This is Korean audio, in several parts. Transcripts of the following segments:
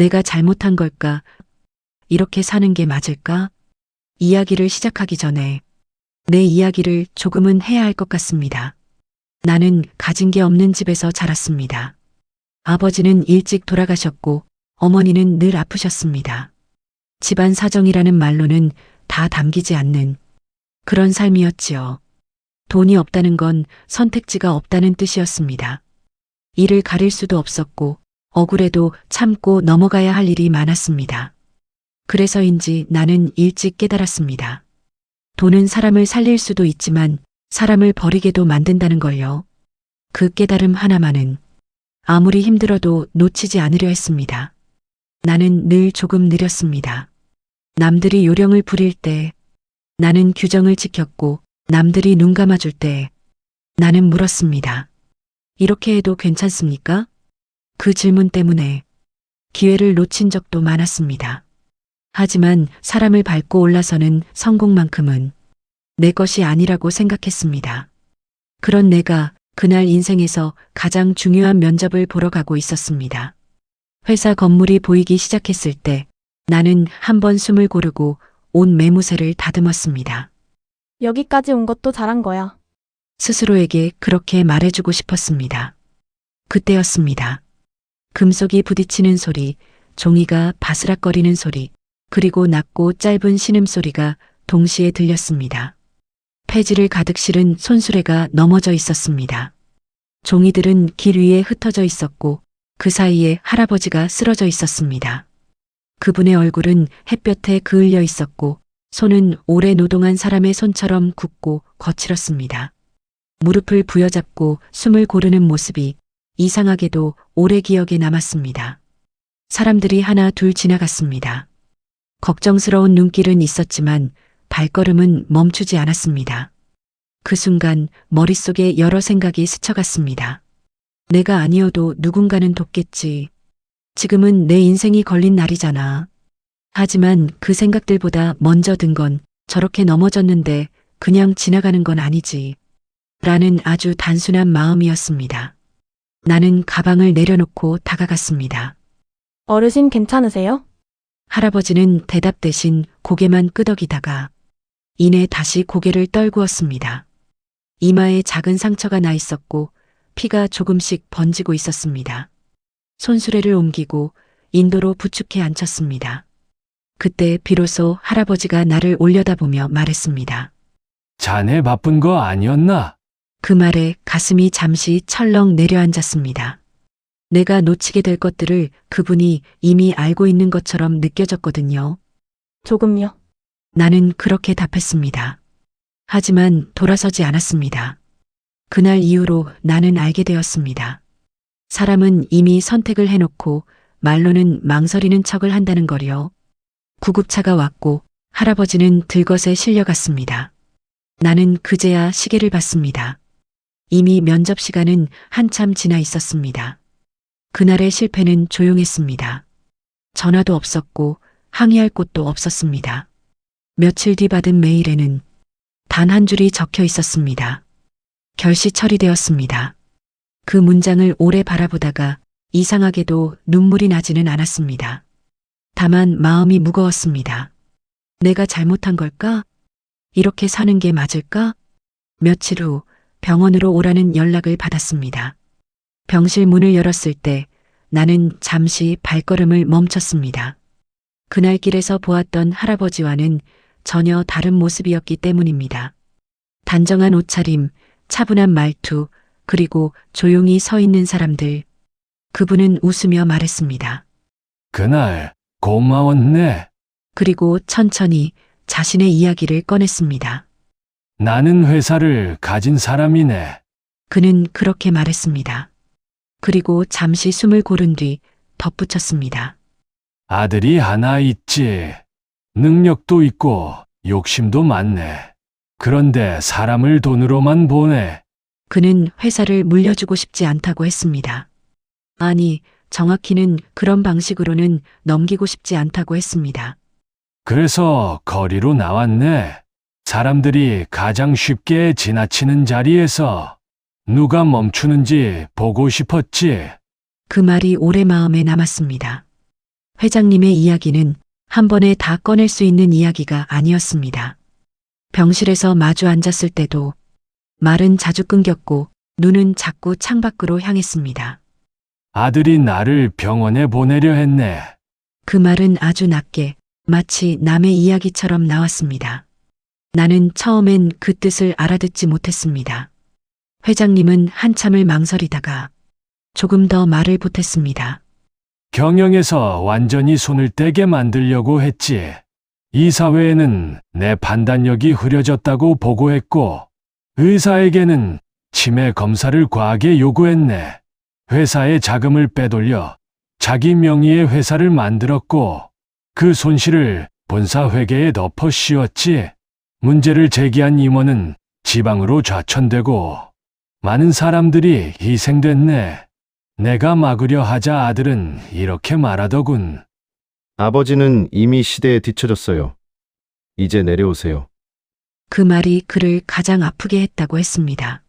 내가 잘못한 걸까? 이렇게 사는 게 맞을까? 이야기를 시작하기 전에 내 이야기를 조금은 해야 할 것 같습니다. 나는 가진 게 없는 집에서 자랐습니다. 아버지는 일찍 돌아가셨고 어머니는 늘 아프셨습니다. 집안 사정이라는 말로는 다 담기지 않는 그런 삶이었지요. 돈이 없다는 건 선택지가 없다는 뜻이었습니다. 이를 가릴 수도 없었고 억울해도 참고 넘어가야 할 일이 많았습니다. 그래서인지 나는 일찍 깨달았습니다. 돈은 사람을 살릴 수도 있지만 사람을 버리게도 만든다는 걸요. 그 깨달음 하나만은 아무리 힘들어도 놓치지 않으려 했습니다. 나는 늘 조금 느렸습니다. 남들이 요령을 부릴 때 나는 규정을 지켰고 남들이 눈 감아줄 때 나는 물었습니다. 이렇게 해도 괜찮습니까? 그 질문 때문에 기회를 놓친 적도 많았습니다. 하지만 사람을 밟고 올라서는 성공만큼은 내 것이 아니라고 생각했습니다. 그런 내가 그날 인생에서 가장 중요한 면접을 보러 가고 있었습니다. 회사 건물이 보이기 시작했을 때 나는 한 번 숨을 고르고 온 매무새를 다듬었습니다. 여기까지 온 것도 잘한 거야. 스스로에게 그렇게 말해주고 싶었습니다. 그때였습니다. 금속이 부딪히는 소리, 종이가 바스락거리는 소리, 그리고 낮고 짧은 신음소리가 동시에 들렸습니다. 폐지를 가득 실은 손수레가 넘어져 있었습니다. 종이들은 길 위에 흩어져 있었고 그 사이에 할아버지가 쓰러져 있었습니다. 그분의 얼굴은 햇볕에 그을려 있었고 손은 오래 노동한 사람의 손처럼 굳고 거칠었습니다. 무릎을 부여잡고 숨을 고르는 모습이 이상하게도 오래 기억에 남았습니다. 사람들이 하나 둘 지나갔습니다. 걱정스러운 눈길은 있었지만 발걸음은 멈추지 않았습니다. 그 순간 머릿속에 여러 생각이 스쳐갔습니다. 내가 아니어도 누군가는 돕겠지. 지금은 내 인생이 걸린 날이잖아. 하지만 그 생각들보다 먼저 든 건 저렇게 넘어졌는데 그냥 지나가는 건 아니지. 라는 아주 단순한 마음이었습니다. 나는 가방을 내려놓고 다가갔습니다. 어르신 괜찮으세요? 할아버지는 대답 대신 고개만 끄덕이다가 이내 다시 고개를 떨구었습니다. 이마에 작은 상처가 나 있었고 피가 조금씩 번지고 있었습니다. 손수레를 옮기고 인도로 부축해 앉혔습니다. 그때 비로소 할아버지가 나를 올려다보며 말했습니다. 자네 바쁜 거 아니었나? 그 말에 가슴이 잠시 철렁 내려앉았습니다. 내가 놓치게 될 것들을 그분이 이미 알고 있는 것처럼 느껴졌거든요. 조금요. 나는 그렇게 답했습니다. 하지만 돌아서지 않았습니다. 그날 이후로 나는 알게 되었습니다. 사람은 이미 선택을 해놓고 말로는 망설이는 척을 한다는 거요. 구급차가 왔고 할아버지는 들것에 실려갔습니다. 나는 그제야 시계를 봤습니다. 이미 면접 시간은 한참 지나 있었습니다. 그날의 실패는 조용했습니다. 전화도 없었고 항의할 곳도 없었습니다. 며칠 뒤 받은 메일에는 단 한 줄이 적혀 있었습니다. 결시 처리되었습니다. 그 문장을 오래 바라보다가 이상하게도 눈물이 나지는 않았습니다. 다만 마음이 무거웠습니다. 내가 잘못한 걸까? 이렇게 사는 게 맞을까? 며칠 후 병원으로 오라는 연락을 받았습니다. 병실 문을 열었을 때 나는 잠시 발걸음을 멈췄습니다. 그날 길에서 보았던 할아버지와는 전혀 다른 모습이었기 때문입니다. 단정한 옷차림, 차분한 말투, 그리고 조용히 서 있는 사람들. 그분은 웃으며 말했습니다. 그날 고마웠네. 그리고 천천히 자신의 이야기를 꺼냈습니다. 나는 회사를 가진 사람이네. 그는 그렇게 말했습니다. 그리고 잠시 숨을 고른 뒤 덧붙였습니다. 아들이 하나 있지. 능력도 있고 욕심도 많네. 그런데 사람을 돈으로만 보내. 그는 회사를 물려주고 싶지 않다고 했습니다. 아니, 정확히는 그런 방식으로는 넘기고 싶지 않다고 했습니다. 그래서 거리로 나왔네. 사람들이 가장 쉽게 지나치는 자리에서 누가 멈추는지 보고 싶었지. 그 말이 오래 마음에 남았습니다. 회장님의 이야기는 한 번에 다 꺼낼 수 있는 이야기가 아니었습니다. 병실에서 마주 앉았을 때도 말은 자주 끊겼고 눈은 자꾸 창밖으로 향했습니다. 아들이 나를 병원에 보내려 했네. 그 말은 아주 낮게 마치 남의 이야기처럼 나왔습니다. 나는 처음엔 그 뜻을 알아듣지 못했습니다. 회장님은 한참을 망설이다가 조금 더 말을 보탰습니다. 경영에서 완전히 손을 떼게 만들려고 했지. 이 사회에는 내 판단력이 흐려졌다고 보고했고, 의사에게는 치매 검사를 과하게 요구했네. 회사의 자금을 빼돌려 자기 명의의 회사를 만들었고, 그 손실을 본사 회계에 덮어 씌웠지. 문제를 제기한 임원은 지방으로 좌천되고, 많은 사람들이 희생됐네. 내가 막으려 하자 아들은 이렇게 말하더군. 아버지는 이미 시대에 뒤처졌어요. 이제 내려오세요. 그 말이 그를 가장 아프게 했다고 했습니다.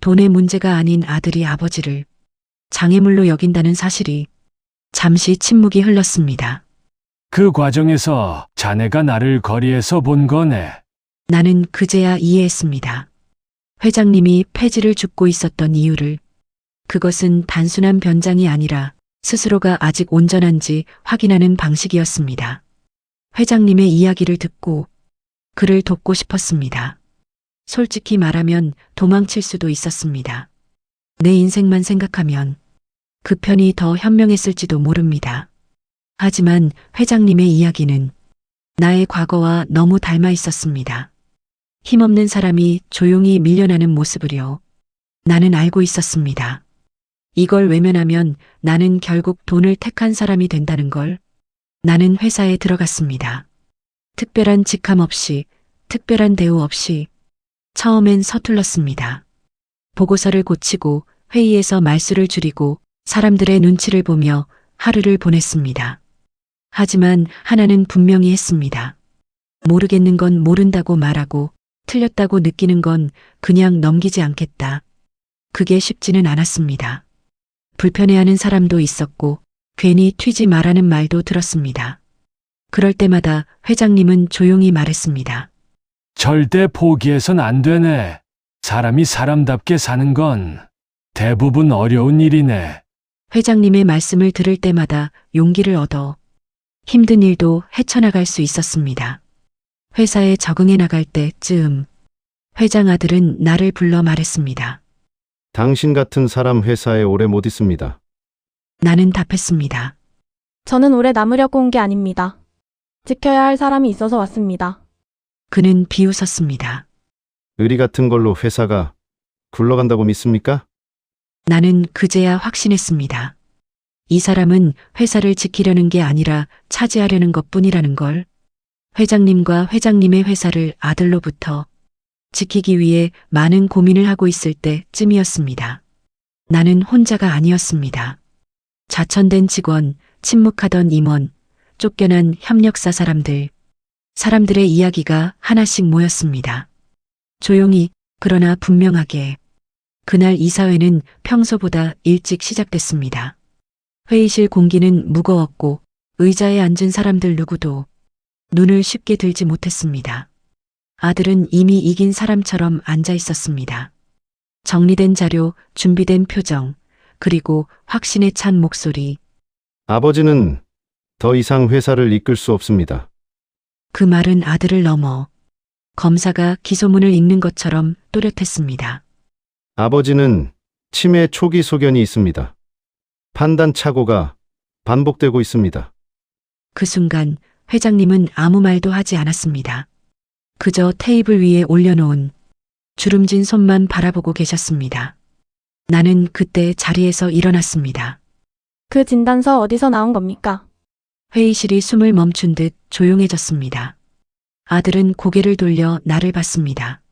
돈의 문제가 아닌 아들이 아버지를 장애물로 여긴다는 사실이 잠시 침묵이 흘렀습니다. 그 과정에서 자네가 나를 거리에서 본 거네. 나는 그제야 이해했습니다. 회장님이 폐지를 줍고 있었던 이유를 그것은 단순한 변장이 아니라 스스로가 아직 온전한지 확인하는 방식이었습니다. 회장님의 이야기를 듣고 그를 돕고 싶었습니다. 솔직히 말하면 도망칠 수도 있었습니다. 내 인생만 생각하면 그 편이 더 현명했을지도 모릅니다. 하지만 회장님의 이야기는 나의 과거와 너무 닮아 있었습니다. 힘없는 사람이 조용히 밀려나는 모습을요. 나는 알고 있었습니다. 이걸 외면하면 나는 결국 돈을 택한 사람이 된다는 걸. 나는 회사에 들어갔습니다. 특별한 직함 없이, 특별한 대우 없이, 처음엔 서툴렀습니다. 보고서를 고치고 회의에서 말수를 줄이고 사람들의 눈치를 보며 하루를 보냈습니다. 하지만 하나는 분명히 했습니다. 모르겠는 건 모른다고 말하고 틀렸다고 느끼는 건 그냥 넘기지 않겠다. 그게 쉽지는 않았습니다. 불편해하는 사람도 있었고 괜히 튀지 말라는 말도 들었습니다. 그럴 때마다 회장님은 조용히 말했습니다. 절대 포기해선 안 되네. 사람이 사람답게 사는 건 대부분 어려운 일이네. 회장님의 말씀을 들을 때마다 용기를 얻어 힘든 일도 헤쳐나갈 수 있었습니다. 회사에 적응해 나갈 때쯤 회장 아들은 나를 불러 말했습니다. 당신 같은 사람 회사에 오래 못 있습니다. 나는 답했습니다. 저는 오래 남으려고 온 게 아닙니다. 지켜야 할 사람이 있어서 왔습니다. 그는 비웃었습니다. 의리 같은 걸로 회사가 굴러간다고 믿습니까? 나는 그제야 확신했습니다. 이 사람은 회사를 지키려는 게 아니라 차지하려는 것 뿐이라는 걸. 회장님과 회장님의 회사를 아들로부터 지키기 위해 많은 고민을 하고 있을 때쯤이었습니다. 나는 혼자가 아니었습니다. 자천된 직원, 침묵하던 임원, 쫓겨난 협력사 사람들, 사람들의 이야기가 하나씩 모였습니다. 조용히, 그러나 분명하게. 그날 이사회는 평소보다 일찍 시작됐습니다. 회의실 공기는 무거웠고 의자에 앉은 사람들 누구도 눈을 쉽게 들지 못했습니다. 아들은 이미 이긴 사람처럼 앉아 있었습니다. 정리된 자료, 준비된 표정, 그리고 확신에 찬 목소리. 아버지는 더 이상 회사를 이끌 수 없습니다. 그 말은 아들을 넘어 검사가 기소문을 읽는 것처럼 또렷했습니다. 아버지는 치매 초기 소견이 있습니다. 판단 착오가 반복되고 있습니다. 그 순간 회장님은 아무 말도 하지 않았습니다. 그저 테이블 위에 올려놓은 주름진 손만 바라보고 계셨습니다. 나는 그때 자리에서 일어났습니다. 그 진단서 어디서 나온 겁니까? 회의실이 숨을 멈춘 듯 조용해졌습니다. 아들은 고개를 돌려 나를 봤습니다.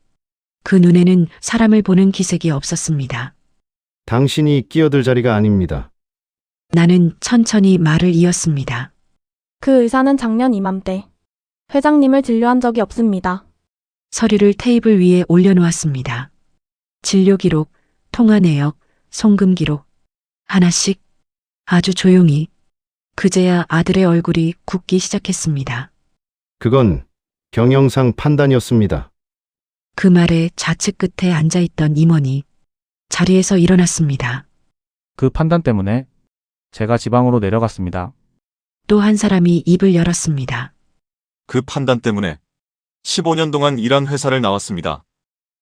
그 눈에는 사람을 보는 기색이 없었습니다. 당신이 끼어들 자리가 아닙니다. 나는 천천히 말을 이었습니다. 그 의사는 작년 이맘때 회장님을 진료한 적이 없습니다. 서류를 테이블 위에 올려놓았습니다. 진료 기록, 통화 내역, 송금 기록. 하나씩 아주 조용히 그제야 아들의 얼굴이 굳기 시작했습니다. 그건 경영상 판단이었습니다. 그 말에 좌측 끝에 앉아있던 임원이 자리에서 일어났습니다. 그 판단 때문에 제가 지방으로 내려갔습니다. 또 한 사람이 입을 열었습니다. 그 판단 때문에 15년 동안 일한 회사를 나왔습니다.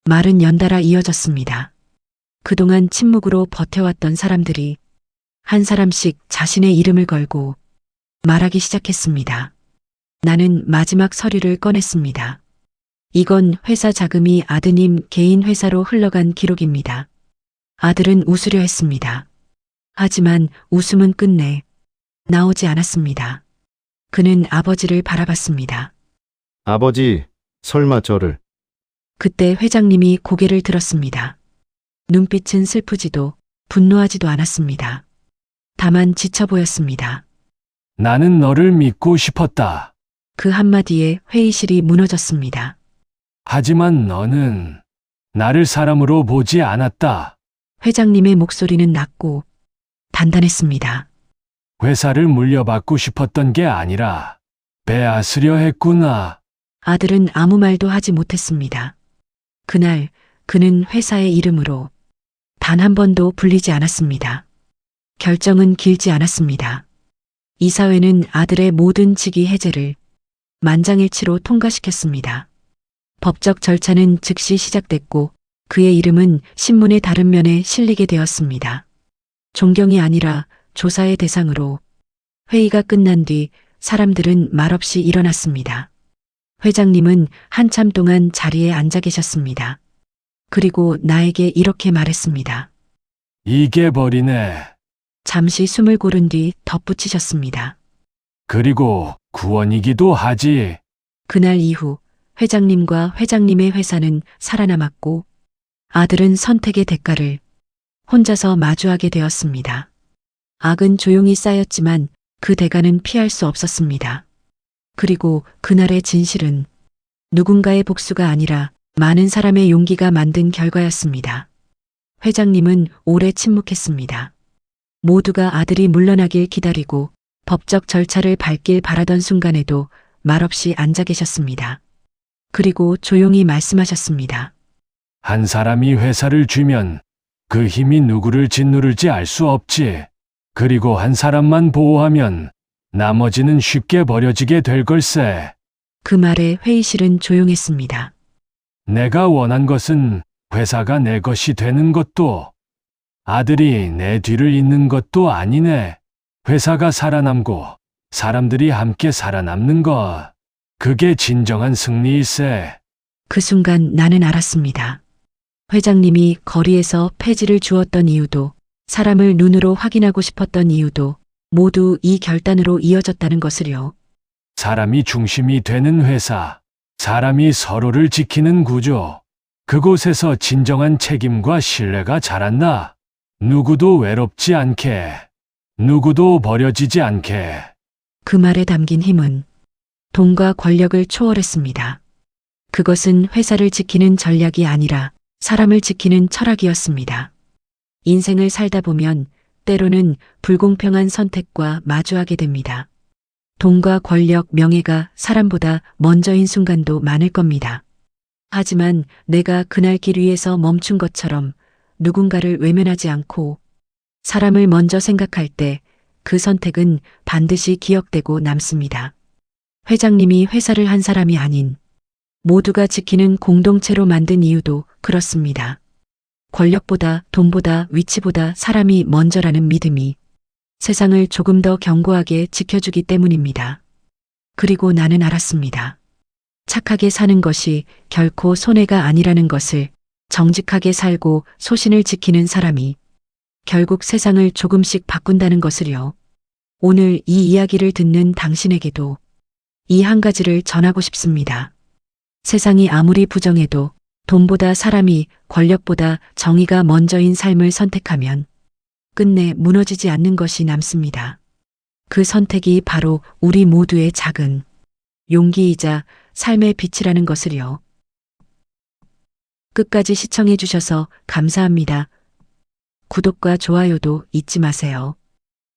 말은 연달아 이어졌습니다. 그동안 침묵으로 버텨왔던 사람들이 한 사람씩 자신의 이름을 걸고 말하기 시작했습니다. 나는 마지막 서류를 꺼냈습니다. 이건 회사 자금이 아드님 개인 회사로 흘러간 기록입니다. 아들은 웃으려 했습니다. 하지만 웃음은 끝내 나오지 않았습니다. 그는 아버지를 바라봤습니다. 아버지, 설마 저를 그때 회장님이 고개를 들었습니다. 눈빛은 슬프지도 분노하지도 않았습니다. 다만 지쳐 보였습니다. 나는 너를 믿고 싶었다. 그 한마디에 회의실이 무너졌습니다. 하지만 너는 나를 사람으로 보지 않았다. 회장님의 목소리는 낮고 단단했습니다. 회사를 물려받고 싶었던 게 아니라 빼앗으려 했구나. 아들은 아무 말도 하지 못했습니다. 그날 그는 회사의 이름으로 단 한 번도 불리지 않았습니다. 결정은 길지 않았습니다. 이사회는 아들의 모든 직위 해제를 만장일치로 통과시켰습니다. 법적 절차는 즉시 시작됐고 그의 이름은 신문의 다른 면에 실리게 되었습니다. 존경이 아니라 조사의 대상으로 회의가 끝난 뒤 사람들은 말없이 일어났습니다. 회장님은 한참 동안 자리에 앉아 계셨습니다. 그리고 나에게 이렇게 말했습니다. 이게 버리네. 잠시 숨을 고른 뒤 덧붙이셨습니다. 그리고 구원이기도 하지. 그날 이후 회장님과 회장님의 회사는 살아남았고 아들은 선택의 대가를 혼자서 마주하게 되었습니다. 악은 조용히 쌓였지만 그 대가는 피할 수 없었습니다. 그리고 그날의 진실은 누군가의 복수가 아니라 많은 사람의 용기가 만든 결과였습니다. 회장님은 오래 침묵했습니다. 모두가 아들이 물러나길 기다리고 법적 절차를 밟길 바라던 순간에도 말없이 앉아 계셨습니다. 그리고 조용히 말씀하셨습니다. 한 사람이 회사를 쥐면 그 힘이 누구를 짓누를지 알 수 없지. 그리고 한 사람만 보호하면 나머지는 쉽게 버려지게 될 걸세. 그 말에 회의실은 조용했습니다. 내가 원한 것은 회사가 내 것이 되는 것도 아들이 내 뒤를 잇는 것도 아니네. 회사가 살아남고 사람들이 함께 살아남는 것. 그게 진정한 승리일세. 그 순간 나는 알았습니다. 회장님이 거리에서 폐지를 주었던 이유도 사람을 눈으로 확인하고 싶었던 이유도 모두 이 결단으로 이어졌다는 것을요. 사람이 중심이 되는 회사. 사람이 서로를 지키는 구조. 그곳에서 진정한 책임과 신뢰가 자란다. 누구도 외롭지 않게. 누구도 버려지지 않게. 그 말에 담긴 힘은 돈과 권력을 초월했습니다. 그것은 회사를 지키는 전략이 아니라 사람을 지키는 철학이었습니다. 인생을 살다 보면 때로는 불공평한 선택과 마주하게 됩니다. 돈과 권력, 명예가 사람보다 먼저인 순간도 많을 겁니다. 하지만 내가 그날 길 위에서 멈춘 것처럼 누군가를 외면하지 않고 사람을 먼저 생각할 때 그 선택은 반드시 기억되고 남습니다. 회장님이 회사를 한 사람이 아닌 모두가 지키는 공동체로 만든 이유도 그렇습니다. 권력보다 돈보다 위치보다 사람이 먼저라는 믿음이 세상을 조금 더 견고하게 지켜주기 때문입니다. 그리고 나는 알았습니다. 착하게 사는 것이 결코 손해가 아니라는 것을 정직하게 살고 소신을 지키는 사람이 결국 세상을 조금씩 바꾼다는 것을요. 오늘 이 이야기를 듣는 당신에게도 이 한 가지를 전하고 싶습니다. 세상이 아무리 부정해도 돈보다 사람이 권력보다 정의가 먼저인 삶을 선택하면 끝내 무너지지 않는 것이 남습니다. 그 선택이 바로 우리 모두의 작은 용기이자 삶의 빛이라는 것을요. 끝까지 시청해 주셔서 감사합니다. 구독과 좋아요도 잊지 마세요.